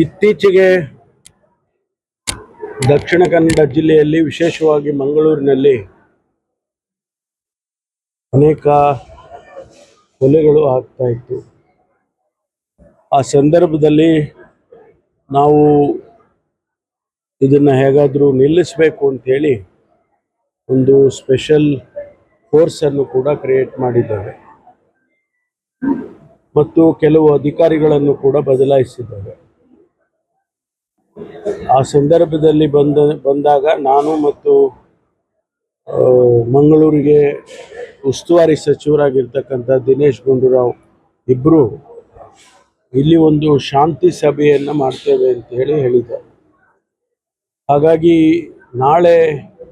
ಇತ್ತೀಚೆಗೆ ದಕ್ಷಿಣ ಕನ್ನಡ ಜಿಲ್ಲೆಯಲ್ಲಿ, ವಿಶೇಷವಾಗಿ ಮಂಗಳೂರಿನಲ್ಲಿ ಅನೇಕ ಕೊಲೆಗಳು ಆಗ್ತಾ ಇತ್ತು. ಆ ಸಂದರ್ಭದಲ್ಲಿ ನಾವು ಇದನ್ನು ಹೇಗಾದರೂ ನಿಲ್ಲಿಸಬೇಕು ಅಂಥೇಳಿ ಒಂದು ಸ್ಪೆಷಲ್ ಕೋರ್ಸನ್ನು ಕೂಡ ಕ್ರಿಯೇಟ್ ಮಾಡಿದ್ದೇವೆ. ಮತ್ತು ಕೆಲವು ಅಧಿಕಾರಿಗಳನ್ನು ಕೂಡ ಬದಲಾಯಿಸಿದ್ದಾರೆ. ಆ ಸಂದರ್ಭದಲ್ಲಿ ಬಂದ, ಬಂದಾಗ ನಾನು ಮತ್ತು ಮಂಗಳೂರಿಗೆ ಉಸ್ತುವಾರಿ ಸಚಿವರಾಗಿರ್ತಕ್ಕಂಥ ದಿನೇಶ್ ಗುಂಡೂರಾವ್ ಇಬ್ಬರು ಇಲ್ಲಿ ಒಂದು ಶಾಂತಿ ಸಭೆಯನ್ನು ಮಾಡ್ತೇವೆ ಅಂತ ಹೇಳಿ ಹೇಳಿದ್ದಾರೆ. ಹಾಗಾಗಿ ನಾಳೆ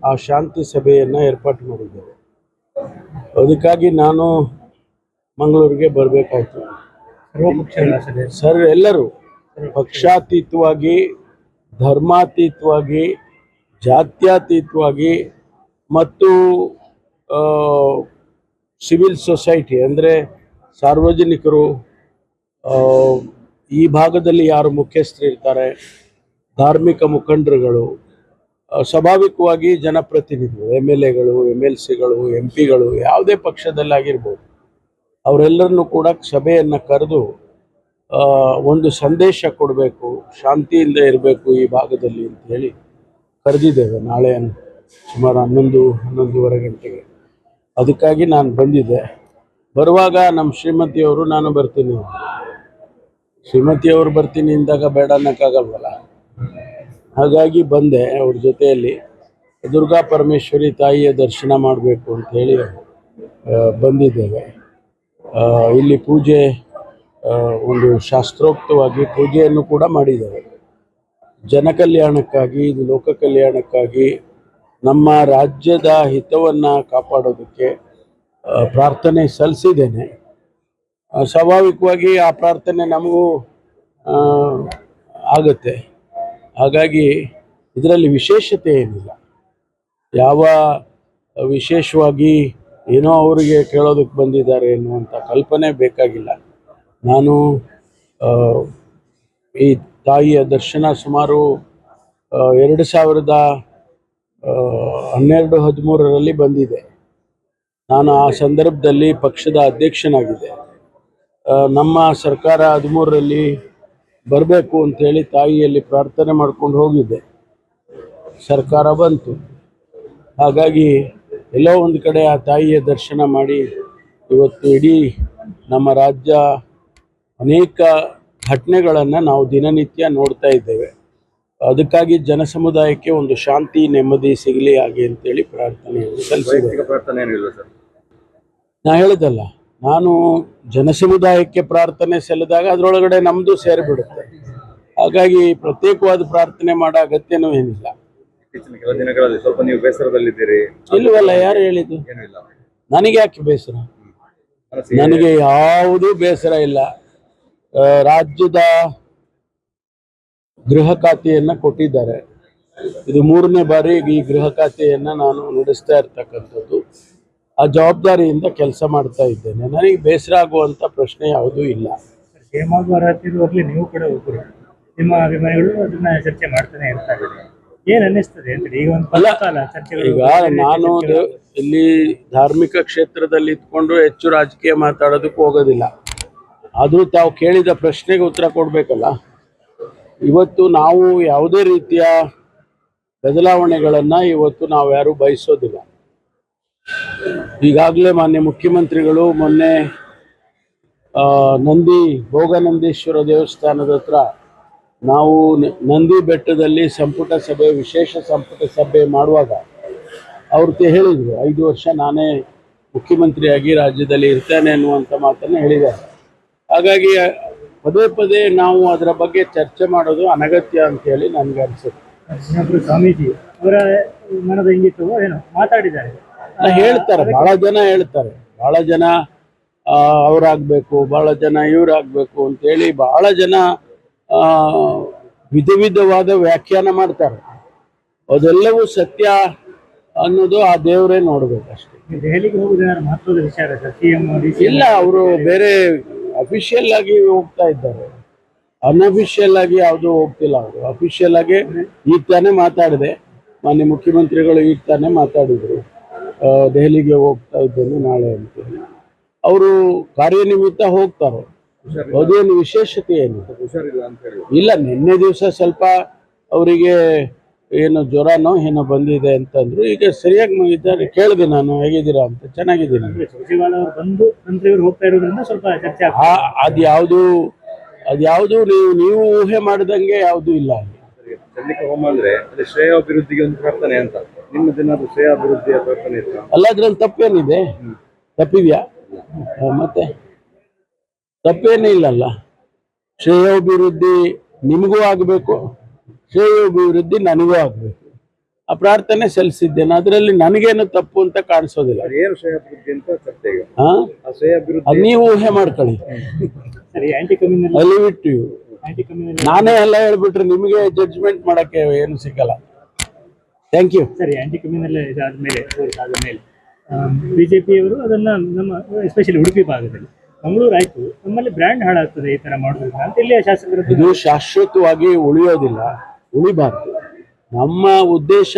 ಆ ಶಾಂತಿ ಸಭೆಯನ್ನು ಏರ್ಪಾಟು ಮಾಡಿದ್ದೇವೆ ಅದಕ್ಕಾಗಿ ನಾನು ಮಂಗಳೂರಿಗೆ ಬರಬೇಕಾಯ್ತು. ಸರ್ ಎಲ್ಲರೂ ಪಕ್ಷಾತೀತವಾಗಿ, ಧರ್ಮಾತೀತವಾಗಿ, ಜಾತ್ಯಾತೀತವಾಗಿ ಮತ್ತು ಸಿವಿಲ್ ಸೊಸೈಟಿ ಅಂದರೆ ಸಾರ್ವಜನಿಕರು ಈ ಭಾಗದಲ್ಲಿ ಯಾರು ಮುಖ್ಯಸ್ಥರು ಇರ್ತಾರೆ, ಧಾರ್ಮಿಕ ಮುಖಂಡರುಗಳು ಸ್ವಾಭಾವಿಕವಾಗಿ ಜನಪ್ರತಿನಿಧಿಗಳು, ಎಂ ಎಲ್ ಎಗಳು, ಎಂ ಎಲ್ ಸಿಗಳು, ಎಂ ಪಿಗಳು ಯಾವುದೇ ಪಕ್ಷದಲ್ಲಾಗಿರ್ಬೋದು. ಅವರೆಲ್ಲರನ್ನೂ ಕೂಡ ಸಭೆಯನ್ನು ಕರೆದು ಒಂದು ಸಂದೇಶ ಕೊಡಬೇಕು ಶಾಂತಿಯಿಂದ ಇರಬೇಕು ಈ ಭಾಗದಲ್ಲಿ ಅಂತ ಹೇಳಿ ಕರೆದಿದ್ದೇವೆ ನಾಳೆ ಸುಮಾರು ಹನ್ನೊಂದು, ಹನ್ನೊಂದುವರೆ ಗಂಟೆಗೆ. ಅದಕ್ಕಾಗಿ ನಾನು ಬಂದಿದ್ದೆ. ಬರುವಾಗ ನಮ್ಮ ಶ್ರೀಮತಿಯವರು ನಾನು ಬರ್ತೀನಿ. ಶ್ರೀಮತಿಯವರು ಬರ್ತೀನಿ ಅಂದಾಗ ಬೇಡ ಅನ್ನೋಕ್ಕಾಗಲ್ವಲ್ಲ? ಹಾಗಾಗಿ ಬಂದೆ ಅವ್ರ ಜೊತೆಯಲ್ಲಿ. ದುರ್ಗಾ ಪರಮೇಶ್ವರಿ ತಾಯಿಯ ದರ್ಶನ ಮಾಡಬೇಕು ಅಂತ ಹೇಳಿ ಬಂದಿದ್ದೇವೆ. ಇಲ್ಲಿ ಪೂಜೆ ಒಂದು ಶಾಸ್ತ್ರೋಕ್ತವಾಗಿ ಪೂಜೆಯನ್ನು ಕೂಡ ಮಾಡಿದ್ದಾರೆ. ಜನ ಕಲ್ಯಾಣಕ್ಕಾಗಿ, ಇದು ಲೋಕ ಕಲ್ಯಾಣಕ್ಕಾಗಿ ನಮ್ಮ ರಾಜ್ಯದ ಹಿತವನ್ನು ಕಾಪಾಡೋದಕ್ಕೆ ಪ್ರಾರ್ಥನೆ ಸಲ್ಲಿಸಿದ್ದೇನೆ. ಸ್ವಾಭಾವಿಕವಾಗಿ ಆ ಪ್ರಾರ್ಥನೆ ನಮಗೂ ಆಗುತ್ತೆ. ಹಾಗಾಗಿ ಇದರಲ್ಲಿ ವಿಶೇಷತೆ ಏನಿಲ್ಲ. ಯಾವ ವಿಶೇಷವಾಗಿ ಏನೋ ಅವರಿಗೆ ಕೇಳೋದಕ್ಕೆ ಬಂದಿದ್ದಾರೆ ಎನ್ನುವಂಥ ಕಲ್ಪನೆ ಬೇಕಾಗಿಲ್ಲ. ನಾನು ಈ ತಾಯಿಯ ದರ್ಶನ ಸುಮಾರು ಎರಡು ಸಾವಿರದ ಹನ್ನೆರಡು ಹದಿಮೂರರಲ್ಲಿ ಬಂದಿದೆ. ನಾನು ಆ ಸಂದರ್ಭದಲ್ಲಿ ಪಕ್ಷದ ಅಧ್ಯಕ್ಷನಾಗಿದ್ದೆ. ನಮ್ಮ ಸರ್ಕಾರ ಹದಿಮೂರರಲ್ಲಿ ಬರಬೇಕು ಅಂತೇಳಿ ತಾಯಿಯಲ್ಲಿ ಪ್ರಾರ್ಥನೆ ಮಾಡ್ಕೊಂಡು ಹೋಗಿದ್ದೆ. ಸರ್ಕಾರ ಬಂತು. ಹಾಗಾಗಿ ಎಲ್ಲೋ ಒಂದು ಕಡೆ ಆ ತಾಯಿಯ ದರ್ಶನ ಮಾಡಿ ಇವತ್ತು ಇಡೀ ನಮ್ಮ ರಾಜ್ಯ ಅನೇಕ ಘಟನೆಗಳನ್ನು ನಾವು ದಿನನಿತ್ಯ ನೋಡ್ತಾ ಇದ್ದೇವೆ. ಅದಕ್ಕಾಗಿ ಜನ ಸಮುದಾಯಕ್ಕೆ ಒಂದು ಶಾಂತಿ ನೆಮ್ಮದಿ ಸಿಗಲಿ ಹಾಗೆ ಅಂತೇಳಿ ಪ್ರಾರ್ಥನೆ ಸಲ್ಲಿಸಿದೆ ನಾ ಹೇಳಿದಲ್ಲ ನಾನು ಜನ ಸಮುದಾಯಕ್ಕೆ ಪ್ರಾರ್ಥನೆ ಸಲ್ಲಿದಾಗ ಅದರೊಳಗಡೆ ನಮ್ಮದು ಸೇರಿಬಿಡುತ್ತೆ. ಹಾಗಾಗಿ ಪ್ರತ್ಯೇಕವಾದ ಪ್ರಾರ್ಥನೆ ಮಾಡೋ ಅಗತ್ಯನೂ ಏನಿಲ್ಲ. ಇತ್ತೀಚಿನ ಕೆಲ ದಿನಗಳಲ್ಲಿ ಸ್ವಲ್ಪ ನೀವು ಬೇಸರದಲ್ಲಿದ್ದೀರಿ. ಇಲ್ವಲ್ಲ ಯಾರು ಹೇಳಿದ್ದು? ಏನೂ ಇಲ್ಲ. ನನಗೆ ಯಾಕೆ ಬೇಸರ? ಮನಸ್ಸಿಗೆ ನನಗೆ ಯಾವುದೂ ಬೇಸರ ಇಲ್ಲ. ಆ, ರಾಜ್ಯದ ಗೃಹ ಖಾತೆಯನ್ನ ಕೊಟ್ಟಿದ್ದಾರೆ. ಇದು ಮೂರನೇ ಬಾರಿ ಈ ಗೃಹ ಖಾತೆಯನ್ನ ನಾನು ನಡೆಸ್ತಾ ಇರ್ತಕ್ಕಂಥದ್ದು. ಆ ಜವಾಬ್ದಾರಿಯಿಂದ ಕೆಲಸ ಮಾಡ್ತಾ ಇದ್ದೇನೆ. ನನಗೆ ಬೇಸರ ಆಗುವಂಥ ಪ್ರಶ್ನೆ ಯಾವುದೂ ಇಲ್ಲ. ಇರುವಾಗಲೇ ನೀವು ಕೂಡ ಒಬ್ಬರು ನಿಮ್ಮ ಅಭಿಮಾನಿಗಳು ಅದನ್ನ ಚರ್ಚೆ ಮಾಡ್ತಾನೆ ಇರ್ತಾರೆ. ಏನ್ ಅನ್ನಿಸ್ತದೆ ಅಂತ ಈಗ ಒಂದು ಚರ್ಚೆಗಳು ಈಗ ನಾನು ಇಲ್ಲಿ ಧಾರ್ಮಿಕ ಕ್ಷೇತ್ರದಲ್ಲಿ ಇದ್ಕೊಂಡು ಹೆಚ್ಚು ರಾಜಕೀಯ ಮಾತಾಡೋದಕ್ಕೆ ಹೋಗೋದಿಲ್ಲ. ಆದರೂ ತಾವು ಕೇಳಿದ ಪ್ರಶ್ನೆಗೆ ಉತ್ತರ ಕೊಡಬೇಕಲ್ಲ. ಇವತ್ತು ನಾವು ಯಾವುದೇ ರೀತಿಯ ಬದಲಾವಣೆಗಳನ್ನು ಇವತ್ತು ನಾವು ಯಾರು ಬಯಸೋದಿಲ್ಲ. ಈಗಾಗಲೇ ಮಾನ್ಯ ಮುಖ್ಯಮಂತ್ರಿಗಳು ಮೊನ್ನೆ ನಂದಿ ಭೋಗನಂದೀಶ್ವರ ದೇವಸ್ಥಾನದ ಹತ್ರ ನಾವು ನಂದಿ ಬೆಟ್ಟದಲ್ಲಿ ಸಂಪುಟ ಸಭೆ ವಿಶೇಷ ಸಂಪುಟ ಸಭೆ ಮಾಡುವಾಗ ಅವರು ಹೇಳಿದರು ಐದು ವರ್ಷ ನಾನೇ ಮುಖ್ಯಮಂತ್ರಿಯಾಗಿ ರಾಜ್ಯದಲ್ಲಿ ಇರ್ತೇನೆ ಅನ್ನುವಂಥ ಮಾತನ್ನು ಹೇಳಿದ್ದಾರೆ. ಹಾಗಾಗಿ ಪದೇ ಪದೇ ನಾವು ಅದರ ಬಗ್ಗೆ ಚರ್ಚೆ ಮಾಡೋದು ಅನಗತ್ಯ ಅಂತ ಹೇಳಿ ನನಗೆ ಅನಿಸುತ್ತೆ. ಸ್ವಾಮೀಜಿ ಅವರ ಮನದ ಏನೋ ಮಾತಾಡಿದ್ದಾರೆ. ಹೇಳ್ತಾರೆ ಬಹಳ ಜನ ಹೇಳ್ತಾರೆ ಬಹಳ ಜನ ಅವರಾಗಬೇಕು ಬಹಳ ಜನ ಇವರಾಗಬೇಕು ಅಂತೇಳಿ ಬಹಳ ಜನ ವಿಧ ವಿಧವಾದ ವ್ಯಾಖ್ಯಾನ ಮಾಡ್ತಾರೆ. ಅದೆಲ್ಲವೂ ಸತ್ಯ ಅನ್ನೋದು ಆ ದೇವರೇ ನೋಡ್ಬೇಕಷ್ಟೇ ಅಷ್ಟೇ. ದೆಹಲಿಗೆ ಹೋಗೋದು ಏನಾದ್ರು ಮಹತ್ವದ ವಿಚಾರ ಸರ್ ಸಿಎಂ ಇಲ್ಲ ಅವರು ಬೇರೆ ಅಫಿಷಿಯಲ್ ಆಗಿ ಹೋಗ್ತಾ ಇದ್ದಾರೆ. ಅನ್ಅಫಿಷಿಯಲ್ ಆಗಿ ಯಾವುದು ಹೋಗ್ತಿಲ್ಲ ಅವರು. ಅಫಿಷಿಯಲ್ ಆಗಿ ಈಗ ತಾನೇ ಮಾತಾಡಿದೆ. ಮಾನ್ಯ ಮುಖ್ಯಮಂತ್ರಿಗಳು ಈಗ ತಾನೇ ಮಾತಾಡಿದ್ರು. ದೆಹಲಿಗೆ ಹೋಗ್ತಾ ಇದ್ದೇನೆ ನಾಳೆ ಅಂತೇಳಿ ಅವರು ಕಾರ್ಯನಿಮಿತ್ತ ಹೋಗ್ತಾರೆ. ಅದೇನು ವಿಶೇಷತೆ ಏನು? ಹುಷಾರಿಲ್ಲ ಅಂತ ಹೇಳಿ ಇಲ್ಲ ನಿನ್ನೆ ದಿವಸ ಸ್ವಲ್ಪ ಅವರಿಗೆ ಏನು ಜ್ವರನೋ ಏನೋ ಬಂದಿದೆ ಅಂತಂದ್ರು. ಈಗ ಸರಿಯಾಗಿ ಇದ್ದಾರೆ ಕೇಳಿದೆ ನಾನು ಹೇಗಿದ್ದೀರಾ ಅಂತ. ಚೆನ್ನಾಗಿದ್ದೀನಿ. ಆಗ್ತದೆ ಆ ಅದ್ಯಾವುದು ಅದ್ಯಾವುದು ನೀವು ನೀವು ಊಹೆ ಮಾಡಿದಂಗೆ ಯಾವುದು ಇಲ್ಲ ಹೋಮ ಅಂದ್ರೆ ಅದೇ ಶ್ರೇಯಾಭಿವೃದ್ಧಿಗೆ ಒಂದು ಪ್ರಾರ್ಥನೆ ಅಂತ. ನಿಮ್ಮದೇನಾದ್ರು ಶ್ರೇಯಾಭಿವೃದ್ಧಿಯ ಪ್ರಾರ್ಥನೆ ಇತ್ತ. ಅಲ್ಲ ಅದ್ರಲ್ಲಿ ತಪ್ಪೇನಿದೆ? ತಪ್ಪಿದ್ಯಾ? ಮತ್ತೆ? ತಪ್ಪೇನೇ ಇಲ್ಲಲ್ಲ. ಶ್ರೇಯೋಭಿವೃದ್ಧಿ ನಿಮಗೂ ಆಗಬೇಕು ಶ್ರೇಯೋಭಿವೃದ್ಧಿ ನನಗೂ ಆಗಬೇಕು. ಆ ಪ್ರಾರ್ಥನೆ ಸಲ್ಲಿಸಿದ್ದೇನೆ ಅದರಲ್ಲಿ ನನಗೇನು ತಪ್ಪು ಅಂತ ಕಾಣಿಸೋದಿಲ್ಲ. ನೀವು ಊಹೆ ಮಾಡ್ಕೊಳ್ಳಿ. ಕಮ್ಯುನಲ್ ನಾನೇ ಎಲ್ಲ ಹೇಳ್ಬಿಟ್ರೆ ನಿಮಗೆ ಜಡ್ಜ್ಮೆಂಟ್ ಮಾಡಕ್ಕೆ ಏನು ಸಿಗಲ್ಲ. ಥ್ಯಾಂಕ್ ಯು ಸರಿ ಆಂಟಿ ಕಮ್ಯುನಲ್ ಇದಾದ್ಮೇಲೆ ಆದ ಮೇಲೆ ಬಿಜೆಪಿಯವರು ಅದನ್ನ ನಮ್ಮ ಎಸ್ಪೆಷಲಿ ಉಡುಪಿ ಭಾಗದಲ್ಲಿ ಮಂಗಳೂರು ಆಯ್ತು, ನಮ್ಮಲ್ಲಿ ಬ್ರ್ಯಾಂಡ್ ಹಾಳಾಗ್ತದೆ ಈ ತರ ಮಾಡೋದ್ರಿಂದ ಅಂತ ಇಲ್ಲಿಯ ಶಾಸಕರು ಇದು ಶಾಶ್ವತವಾಗಿ ಉಳಿಯೋದಿಲ್ಲ, ಉಳಿಬಾರ್ದು. ನಮ್ಮ ಉದ್ದೇಶ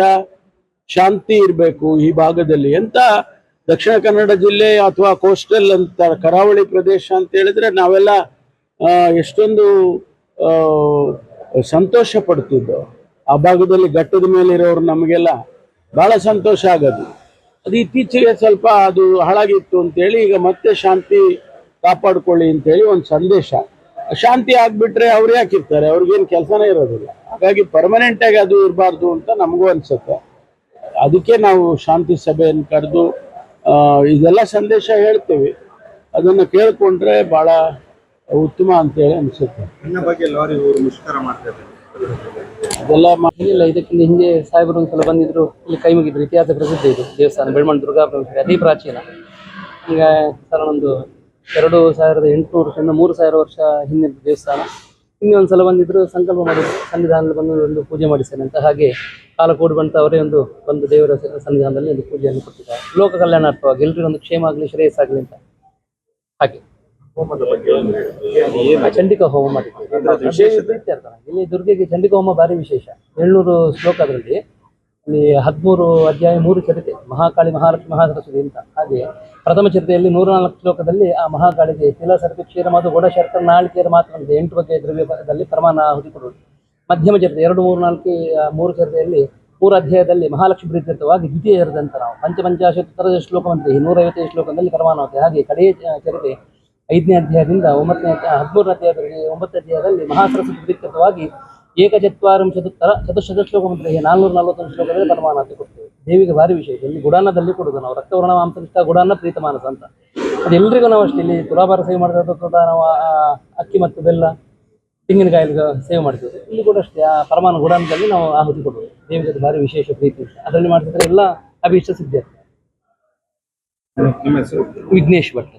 ಶಾಂತಿ ಇರಬೇಕು ಈ ಭಾಗದಲ್ಲಿ. ಅಂತ ದಕ್ಷಿಣ ಕನ್ನಡ ಜಿಲ್ಲೆ ಅಥವಾ ಕೋಸ್ಟಲ್ ಅಂತ ಕರಾವಳಿ ಪ್ರದೇಶ ಅಂತ ಹೇಳಿದ್ರೆ ನಾವೆಲ್ಲ ಎಷ್ಟೊಂದು ಸಂತೋಷ ಪಡ್ತಿದ್ದೋ, ಆ ಭಾಗದಲ್ಲಿ ಘಟ್ಟದ ಮೇಲೆ ಇರೋರು ನಮಗೆಲ್ಲ ಬಹಳ ಸಂತೋಷ ಆಗೋದು. ಅದು ಇತ್ತೀಚೆಗೆ ಸ್ವಲ್ಪ ಅದು ಹಾಳಾಗಿತ್ತು ಅಂತೇಳಿ ಈಗ ಮತ್ತೆ ಶಾಂತಿ ಕಾಪಾಡ್ಕೊಳ್ಳಿ ಅಂತೇಳಿ ಒಂದು ಸಂದೇಶ. ಶಾಂತಿ ಆಗ್ಬಿಟ್ರೆ ಅವ್ರು ಯಾಕೆ ಇರ್ತಾರೆ ಅವ್ರಿಗೇನು ಕೆಲಸನೇ ಇರೋದಿಲ್ಲ. ಹಾಗಾಗಿ ಪರ್ಮನೆಂಟ್ ಆಗಿ ಅದು ಇರಬಾರ್ದು ಅಂತ ನಮಗೂ ಅನ್ಸುತ್ತೆ. ಅದಕ್ಕೆ ನಾವು ಶಾಂತಿ ಸಭೆಯನ್ನು ಕರೆದು ಇದೆಲ್ಲ ಸಂದೇಶ ಹೇಳ್ತೀವಿ. ಅದನ್ನು ಕೇಳ್ಕೊಂಡ್ರೆ ಬಹಳ ಉತ್ತಮ ಅಂತೇಳಿ ಅನ್ಸುತ್ತೆ. ಅದೆಲ್ಲ ಮಾಡಿಲ್ಲ ಇದಕ್ಕಿಂತ ಹಿಂದೆ ಸಾಹೇಬರು ಒಂದ್ಸಲ ಬಂದಿದ್ರು. ಇಲ್ಲಿ ಕೈ ಮುಗಿದ್ರು. ಇತಿಹಾಸ ಪ್ರಸಿದ್ಧ ಇದು. ದೇವಸ್ಥಾನ ಬೆಳ್ಮಣ್ ದುರ್ಗಾ ಅತಿ ಪ್ರಾಚೀನ. ಈಗ ಸರ್ ಒಂದು ಎರಡು ಸಾವಿರದ ಎಂಟುನೂರು ವರ್ಷದಿಂದ ಮೂರು ಸಾವಿರ ವರ್ಷ ಹಿಂದಿನ ದೇವಸ್ಥಾನ. ಇನ್ನೊಂದು ಒಂದ್ಸಲ ಬಂದಿದ್ರು, ಸಂಕಲ್ಪ ಮಾಡಿದ್ರು ಸನ್ನಿಧಾನದಲ್ಲಿ ಬಂದು ಒಂದು ಪೂಜೆ ಮಾಡಿಸ್ತೇನೆ ಅಂತ ಹಾಗೆ ಕಾಲ ಕೂಡಿ ಬಂತ ಅವರೇ ಒಂದು ಒಂದು ದೇವರ ಸನ್ನಿಧಾನದಲ್ಲಿ ಒಂದು ಪೂಜೆಯನ್ನು ಕೊಟ್ಟಿದ್ದಾರೆ. ಲೋಕ ಕಲ್ಯಾಣಾರ್ಥವಾಗಿ ಎಲ್ಲರಿಗೂ ಒಂದು ಕ್ಷೇಮ ಆಗಲಿ ಶ್ರೇಯಸ್ಸಾಗಲಿ ಅಂತ. ಹಾಗೆ. ಚಂಡಿಕಾ ಹೋಮ ಮಾಡಿದ್ದಾರೆ. ಇಲ್ಲಿ ದುರ್ಗೆಗೆ ಚಂಡಿಕಾ ಹೋಮ ಭಾರಿ ವಿಶೇಷ. ಏಳ್ನೂರು ಶ್ಲೋಕ ಅದರಲ್ಲಿ ಇಲ್ಲಿ ಹದಿಮೂರು ಅಧ್ಯಾಯ ಮೂರು ಚರಿತೆ, ಮಹಾಕಾಳಿ ಮಹಾಲಕ್ಷ್ಮಿ ಮಹಾಸರಸ್ವತಿ ಅಂತ. ಹಾಗೆ ಪ್ರಥಮ ಚರಿತೆಯಲ್ಲಿ ನೂರ ನಾಲ್ಕು ಶ್ಲೋಕದಲ್ಲಿ ಆ ಮಹಾಕಾಳಿಗೆ ತಿಲ ಸರತಿ ಕ್ಷೀರ ಮತ್ತು ಗೊಡ ಶರ್ಕರ ನಾಳಿಕೆಯರ ಮಾತ್ರ ಇದೆ ಎಂಟು ಬಗೆಯ ದ್ರವ್ಯದಲ್ಲಿ ಪ್ರಮಾಣ ಆಹುತಿ ಕೊಡುವುದು ಮಧ್ಯಮ ಚರಿತೆ, ಎರಡು, ಮೂರು, ನಾಲ್ಕು ಮೂರು ಚರಿತೆಯಲ್ಲಿ ಮೂರು ಅಧ್ಯಾಯದಲ್ಲಿ ಮಹಾಲಕ್ಷ್ಮಿ ಪ್ರೀತ್ಯರ್ಥವಾಗಿ ದ್ವಿತೀಯ ಇರದಂತ ಅಂತ ನಾವು. ಪಂಚಪಂಚಾಶೋತ್ತರ ಶ್ಲೋಕ ಬಂದಿದೆ ಈ ನೂರೈವತ್ತೈದು ಶ್ಲೋಕದಲ್ಲಿ ಆಗುತ್ತೆ ಹಾಗೆ ಕಡೆಯ ಚರಿತೆ ಐದನೇ ಅಧ್ಯಾಯದಿಂದ ಒಂಬತ್ತನೇ ಹದಿಮೂರನೇ ಅಧ್ಯಾಯದಲ್ಲಿ ಒಂಬತ್ತನೇ ಅಧ್ಯಾಯದಲ್ಲಿ ಮಹಾಸರಸ್ವತಿ ಪ್ರೀತ್ಯರ್ಥವಾಗಿ ಏಕಚತ್ವಾರಿಂಶದುತ್ತರ ಚತುಶತ ಶ್ಲೋಕ ಮಂತ್ರಿಗೆ ನಾಲ್ನೂರ ನಲವತ್ತೊಂದು ಶ್ಲೋಕದಲ್ಲಿ ಪರಮಾನಾಹುತಿ ಕೊಡ್ತೇವೆ. ದೇವಿಗೆ ಭಾರಿ ವಿಶೇಷ. ಇಲ್ಲಿ ಗುಡಾನದಲ್ಲಿ ಕೊಡುದು ನಾವು. ರಕ್ತವರ್ಣ ಮಾಂಸನಿಷ್ಠ ಗುಡಾನ ಪ್ರೀತಮಾನಸ ಅಂತ. ಅದು ಎಲ್ರಿಗೂ ನಾವು ಅಷ್ಟೇ. ಇಲ್ಲಿ ತುಲಾಭಾರ ಸೇವೆ ಮಾಡಿದ ಕೂಡ ನಾವು ಆ ಅಕ್ಕಿ ಮತ್ತು ಬೆಲ್ಲ ತೆಂಗಿನಕಾಯಿ ಸೇವೆ ಮಾಡ್ತೇವೆ. ಇಲ್ಲಿ ಕೂಡ ಅಷ್ಟೇ. ಆ ಪರಮಾನ ಗುಡಾನದಲ್ಲಿ ನಾವು ಆಹುತಿ ಕೊಡುವುದು ದೇವಿಗೆ ಅದು ಭಾರಿ ವಿಶೇಷ ಪ್ರೀತಿ ಅದರಲ್ಲಿ ಮಾಡಿಸಿದ್ರೆ ಎಲ್ಲ ಅಭಿಷ್ಟ ಸಿದ್ಧ ಆಗ್ತದೆ. ವಿಘ್ನೇಶ್ ಭಟ್